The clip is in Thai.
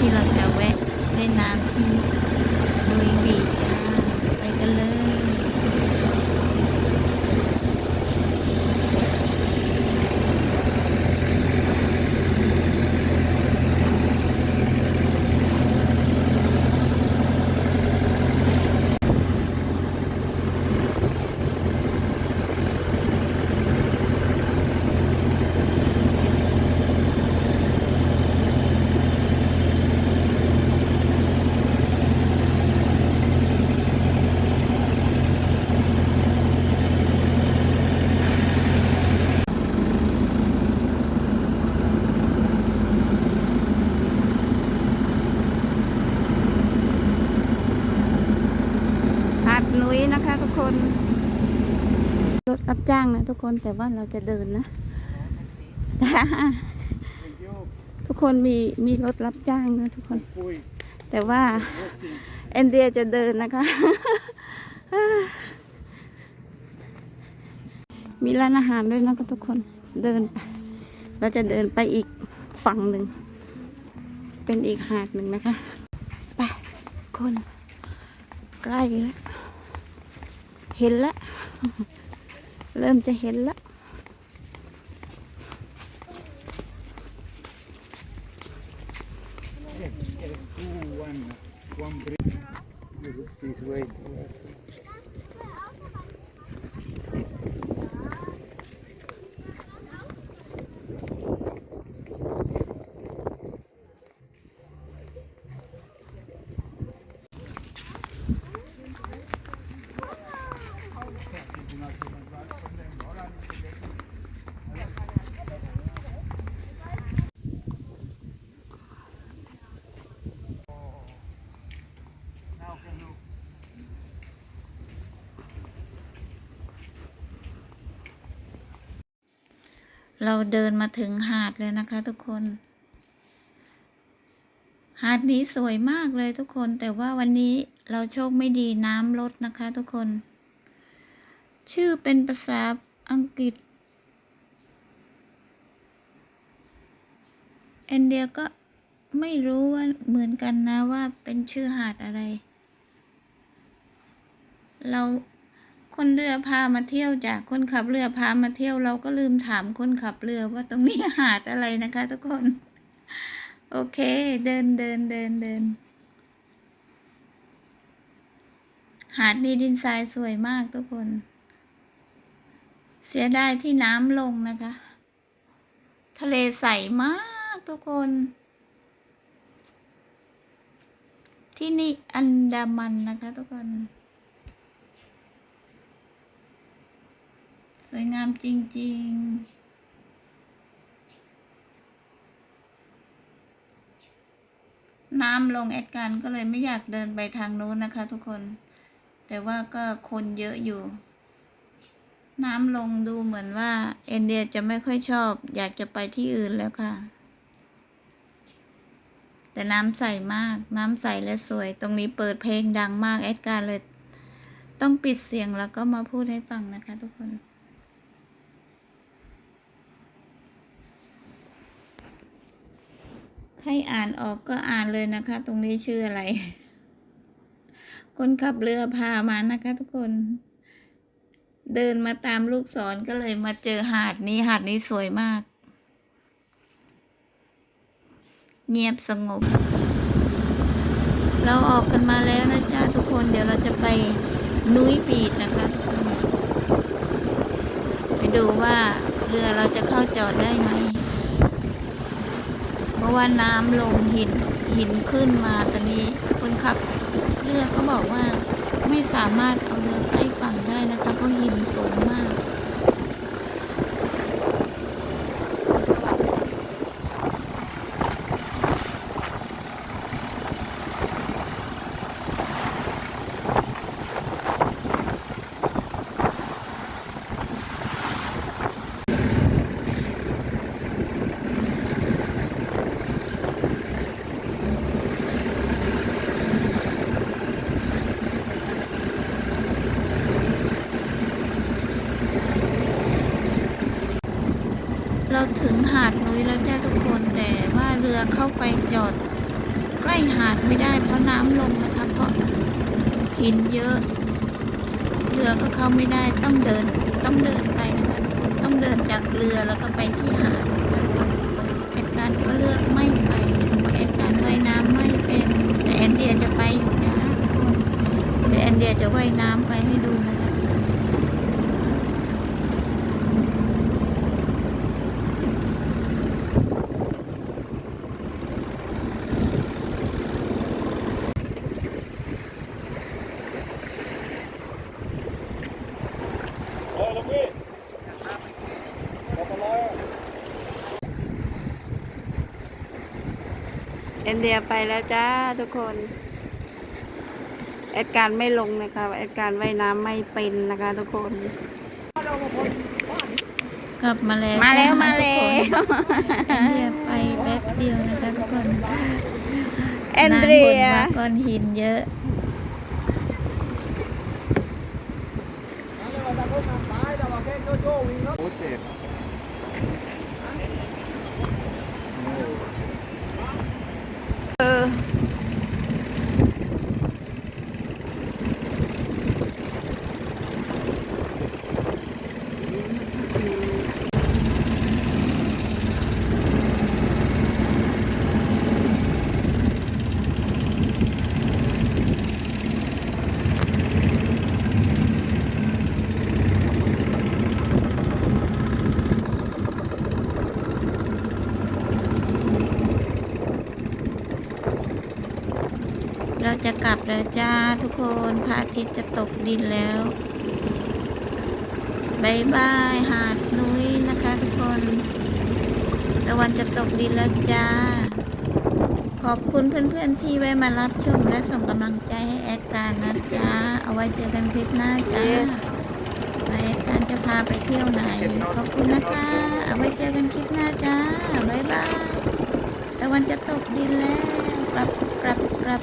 ที่เราจะแวะเล่นน้ำที่ลุยบีชจ้าไปกันเลย หาดนุ้ยนะ คนรถรับจ้างนะทุกคนแต่ว่าเราจะเดินนะทุกคนมีมีรถรับจ้างนะทุกคน แต่ว่าแอนเดียจะเดินนะคะ มีร้านอาหารด้วยนะคะทุกคนเดินไปเราจะเดินไปอีกฝั่งหนึ่ง เป็นอีกหาดหนึ่งนะคะ ไปคนใกล้แล้ว เห็นแล้ว เริ่มจะเห็นแล้ววันบริ look this. เราเดินมาถึงหาดเลยนะคะทุกคน หาดนี้สวยมากเลยทุกคน แต่ว่าวันนี้เราโชคไม่ดีน้ำลดนะคะทุกคน ชื่อเป็นภาษาอังกฤษแอนเดียก็ไม่รู้ว่าเหมือนกันนะว่าเป็นชื่อหาดอะไร เรา คนเรือพามาเที่ยวจากคนขับเรือพามาเที่ยวเราก็ลืมถามคนขับเรือว่าตรงนี้หาดอะไรนะคะ ทุกคน โอเค เดินเดินเดินเดินหาดนี้ดินทรายสวยมากทุกคน เสียดายที่น้ำลงนะคะ ทะเลใสมากทุกคน ที่นี่อันดามันนะคะทุกคน สวยงามจริง ๆน้ำลงแอดการก็เลยไม่อยากเดินไปทางโน้นนะคะทุกคน แต่ว่าก็คนเยอะอยู่ น้ำลงดูเหมือนว่าเอนเดียจะไม่ค่อยชอบ อยากจะไปที่อื่นแล้วค่ะ แต่น้ำใสมาก น้ำใสและสวย ตรงนี้เปิดเพลงดังมากแอดการเลย ต้องปิดเสียงแล้วก็มาพูดให้ฟังนะคะทุกคน ใครอ่านออกก็อ่านเลยนะคะ ตรงนี้ชื่ออะไร คนขับเรือพามานะคะทุกคน เดินมาตามลูกศรก็เลยมาเจอหาดนี้หาดนี้สวยมาก เงียบสงบ เราออกกันมาแล้วนะจ๊ะทุกคนเดี๋ยวเราจะไปนุ้ยบีดนะคะทุกคนไปดูว่าเรือเราจะเข้าจอดได้ไหม เพราะว่าน้ำลงหินหินขึ้นมาตอนนี้คนขับเรือก็บอกว่าไม่สามารถเอาเรือใกล้ฝั่งได้นะคะเพราะหินสูงมาก ดนุ้ยแล้วจ้าทุกคนแต่ว่าเรือเข้าไปจอดใกล้หาดไม่ได้เพราะน้ำลงนะคะเพราะหินเยอะ เรือก็เข้าไม่ได้ต้องเดินต้องเดินไปนะคะทุกคนต้องเดินจากเรือแล้วก็ไปที่หาดนะคะทุกคนแอดการก็เลือกไม่ไปเพราะแอดการว่ายน้ำไม่เป็นแต่แอนเดียจะไปอยู่จ้าทุกคนเดี๋ยวแอนเดียจะว่ายน้ำไปให้ดูนะคะ เออลูกพี่ขอบคุณร้อย แอนเดียไปแล้วจ้าทุกคนแอดการไม่ลงนะคะแอดการว่ายน้ำไม่เป็นนะคะ ทุกคน กลับมาแล้วมาแล้วจ้มาแล้วทุกคนแอนเดียไปแป๊บเดียวนะคะทุกคนแอนเดรียน้ำบนว่าก้อนหินเยอะโอ้เจ็ จะกลับแล้วจ้าทุกคนพระอาทิตย์จะตกดินแล้วบายบายหาดนุ้ยนะคะทุกคนตะวันจะตกดินแล้วจ้า ขอบคุณเพื่อนๆที่แวะมารับชมและส่งกำลังใจให้แอดการนะจ้า เอาไว้เจอกันคลิปหน้าจ้าว่าแอดการจะพาไปเที่ยวไหน ขอบคุณนะคะ เอาไว้เจอกันคลิปหน้าจ้าบายบายตะวันจะตกดินแล้วกลับกลับกลับ